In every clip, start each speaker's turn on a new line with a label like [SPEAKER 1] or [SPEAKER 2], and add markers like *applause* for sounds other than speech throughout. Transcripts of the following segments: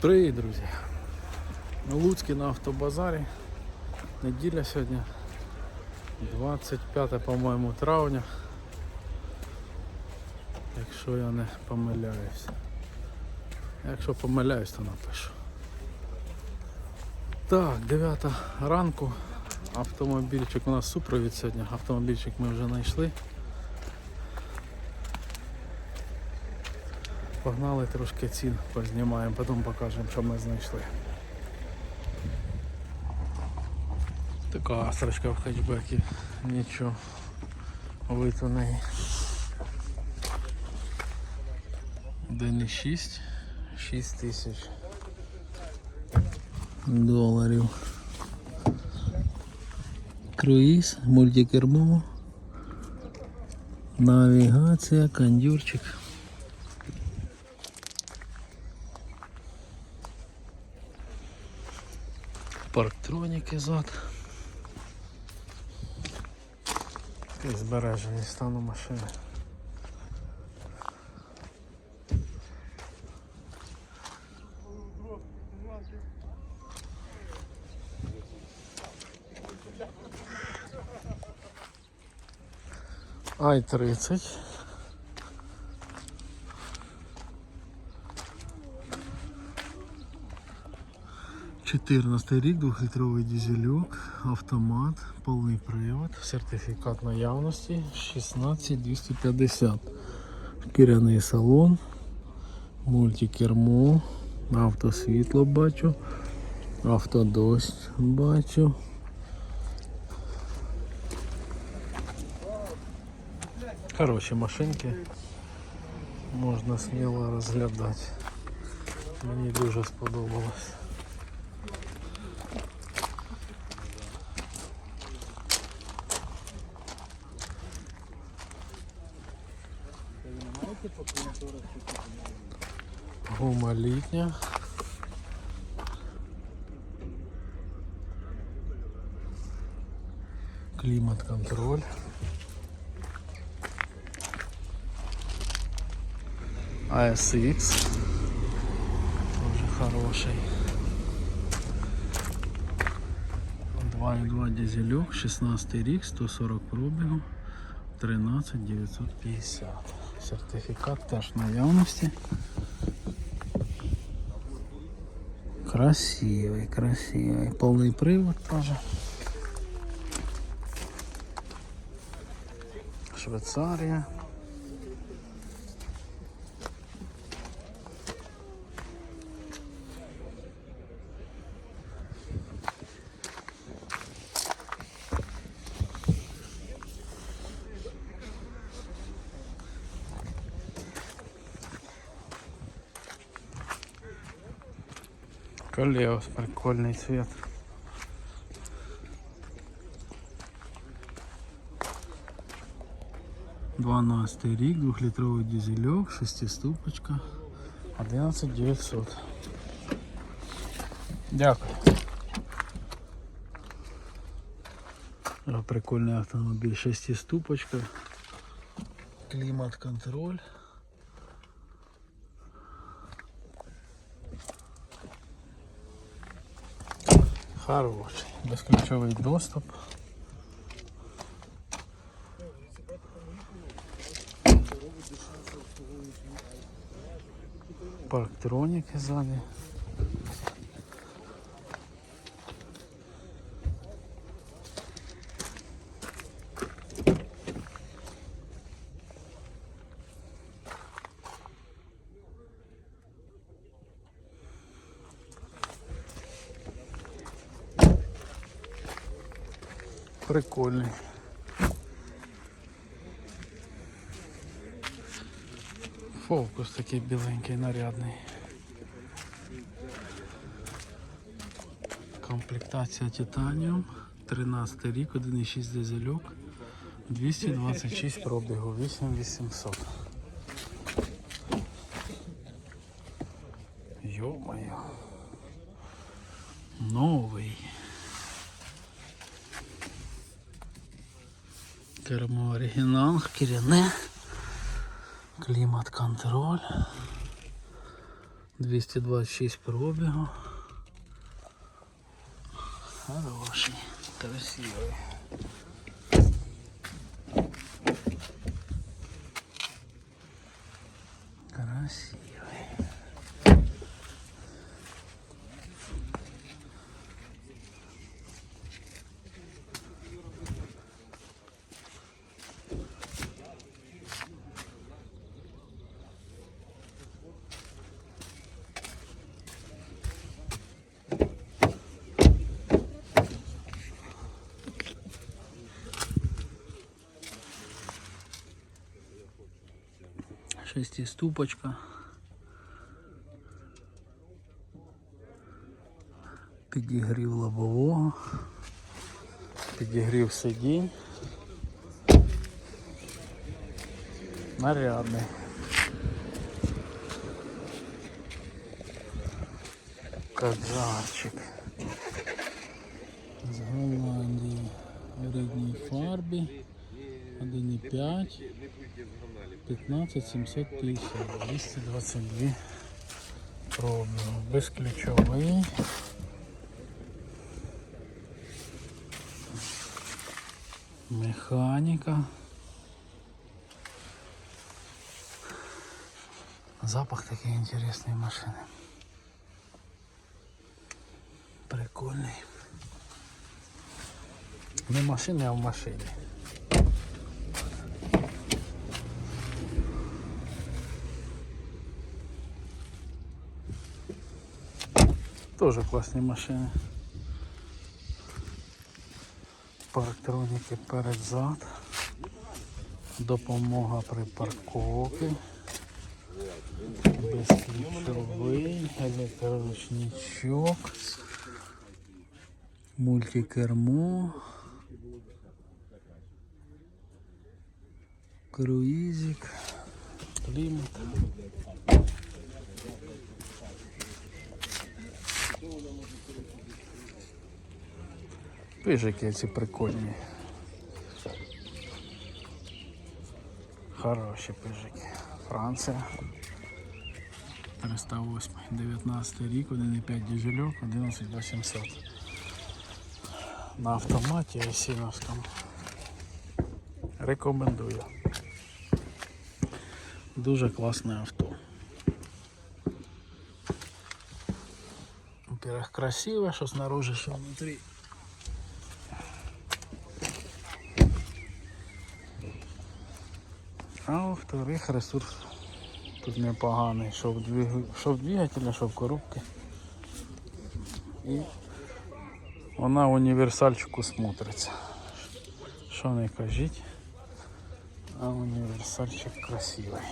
[SPEAKER 1] Привіт, друзі! Луцький на автобазарі. Неділя сьогодні. 25, по-моєму, травня. Якщо я не помиляюсь. Якщо помиляюсь, то напишу. Так, 9 ранку. Автомобільчик у нас супровід сьогодні. Автомобільчик ми вже знайшли. Погнали трошки цін познімаємо, потім покажемо, що ми знайшли. Така астрочка в хетчбекі, нічого. Вид у неї. 1,6, 6 тисяч доларів. Круїз, мультикермо, навігація, кондюрчик. Парктроніки зад. Такий збережений стан у машини. Ай 30. Чотирнадцятий рік, двохлітровий дизельок, автомат, повний привод, сертифікат наявності 16250. Шкіряний салон, мультикермо, автосвітло бачу, автодощ бачу. Хороші машинки, можна сміло розглядати. Мені дуже сподобалось. Гума літня. Клімат контроль. ASX. Тоже хороший. 2.2 дизелек, 16 рік, 140 пробігу, 13 950. Сертифікат теж наявності. Красивый, красивый. Полный привод тоже. Швейцария. Колеос, прикольный цвет. Дванадцатый рік, двухлітровий дизельок, шестиступочка, 11 900. Дякую. А, Прикольний автомобіль, шестиступочка, клімат-контроль. Хороший. Безключовий доступ. Парктроніки ззаді. Прикольний. Фокус такий біленький, нарядний. Комплектація Титаніум. 13 рік, 1,6 дизельок, 226 пробігу, 8800. Оригінал, керіне. Клімат контроль. 226 пробігу. Хороший, красивий. Шестиступочка. Підігрів лобового. Підігрів сидінь. Нарядний. Каджарчик. З Голландії. Рідній фарбі. 1,5. 15 750 222 пробігу. Безключовий. Механіка. Запах такий інтересний машини. Прикольний. Не машини, а в машині. Тоже класні машини. Парктроніки перед-зад. Допомога при парковці. Безключовий, електроручничок. Мультикермо. Круїзик. Клімат. Пижики ці прикольні. Хороші пижики. Франція. 308. 19 рік, 1,5 дизельок, 11800. На автоматі Осіновському. Рекомендую. Дуже класне авто. Во-первых, красиво, что снаружи, что внутри. А во-вторых, ресурс тут непоганий, що в, двиг... що в двигателя, що в коробки. І вона в універсальчику смотриться. Що не кажіть, а універсальчик красивий.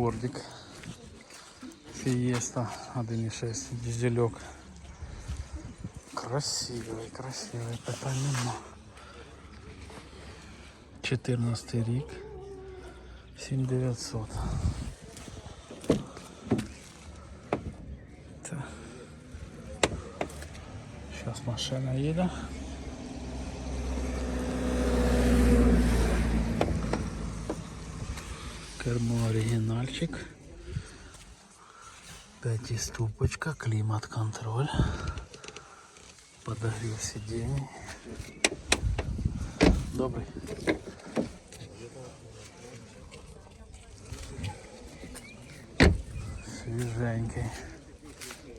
[SPEAKER 1] Фордик. Фиеста 1.6 дизелек. Красивый, красивый, питань нема. 14 рік. 7900. Так. Сейчас машина їде. Кермо оригінальчик. Пятиступочка, климат-контроль. Подогрев сидений. Добрый. Свеженький.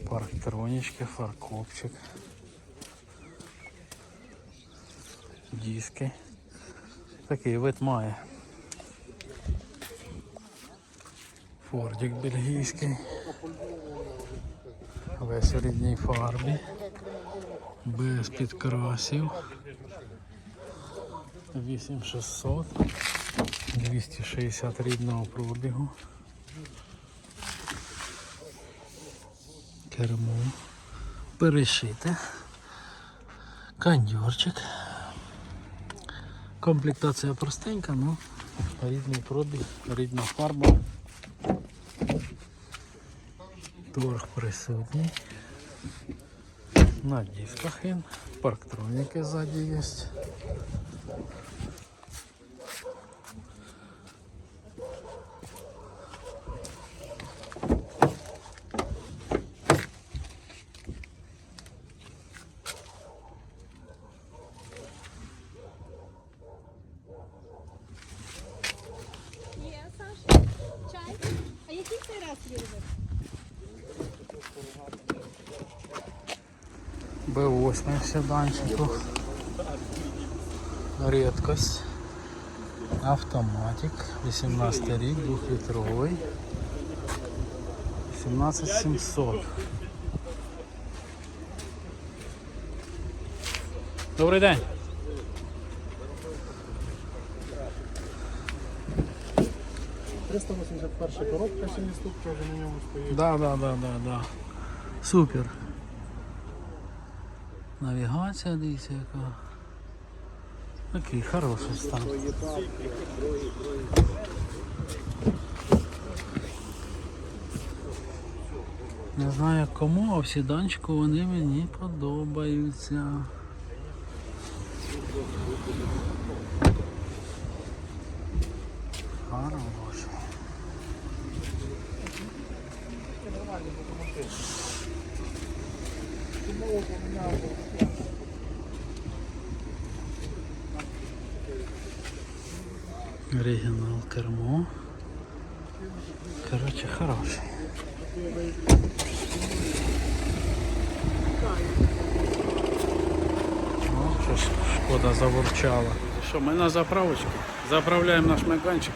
[SPEAKER 1] Парктронички, фаркопчик. Диски. Такий вид має. Фордик бельгійський. Весь у рідній фарбі. Без підкрасів. 8600. 260 рідного пробігу. Кермо. Перешите. Кондьорчик. Комплектація простенька, ну рідний пробіг, рідна фарба. Торг присутній. На дисках він. Парктроніки ззаді є. Б8 в седанчику. Редкость. Автоматик. 18 рік, 2-літровий. 17700. Добрий день.
[SPEAKER 2] 381 коробка сіміступка вже на ньому стоїть.
[SPEAKER 1] Да, да, да, да, да. Супер. Навігація, дивіться яка. Окей, хороший стан. Не знаю кому, а в сіданчику вони мені подобаються. Хороший. Оригінал кермо. Короче, хороший. Ну, шкода заворчала. Що, ми на заправочці. Заправляємо наш меганчик.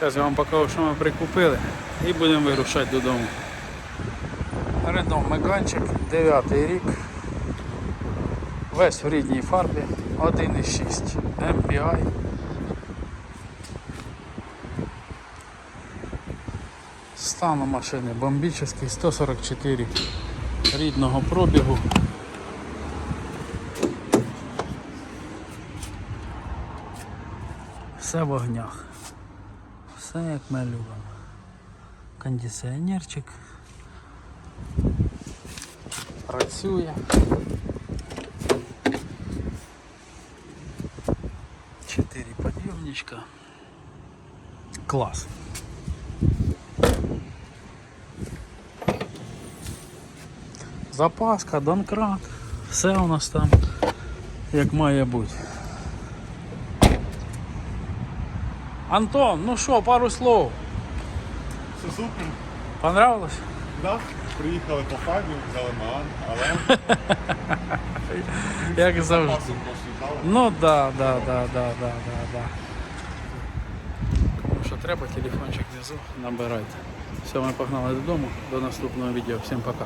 [SPEAKER 1] Зараз я вам покажу, що ми прикупили. І будемо вирушати додому. Рено меганчик, 9 рік. Весь в рідній фарбі, 1,6 MPI. Стан у машини бомбічний, 144 рідного пробігу. Все в огнях. Все як ми любимо. Кондиціонерчик. Працює. Чотири підйомничка. Клас. Запаска, донкрат. Все у нас там як має бути. Антон, ну що, пару слов.
[SPEAKER 2] Все супер.
[SPEAKER 1] Понравилось?
[SPEAKER 2] Да? Приїхали по фабі, взяли ман, але *laughs*
[SPEAKER 1] Як завжди. Ну да, да, да, да, да, да, да. Кому що треба, телефончик внизу, набирайте. Все, ми погнали додому. До наступного відео. Всім пока.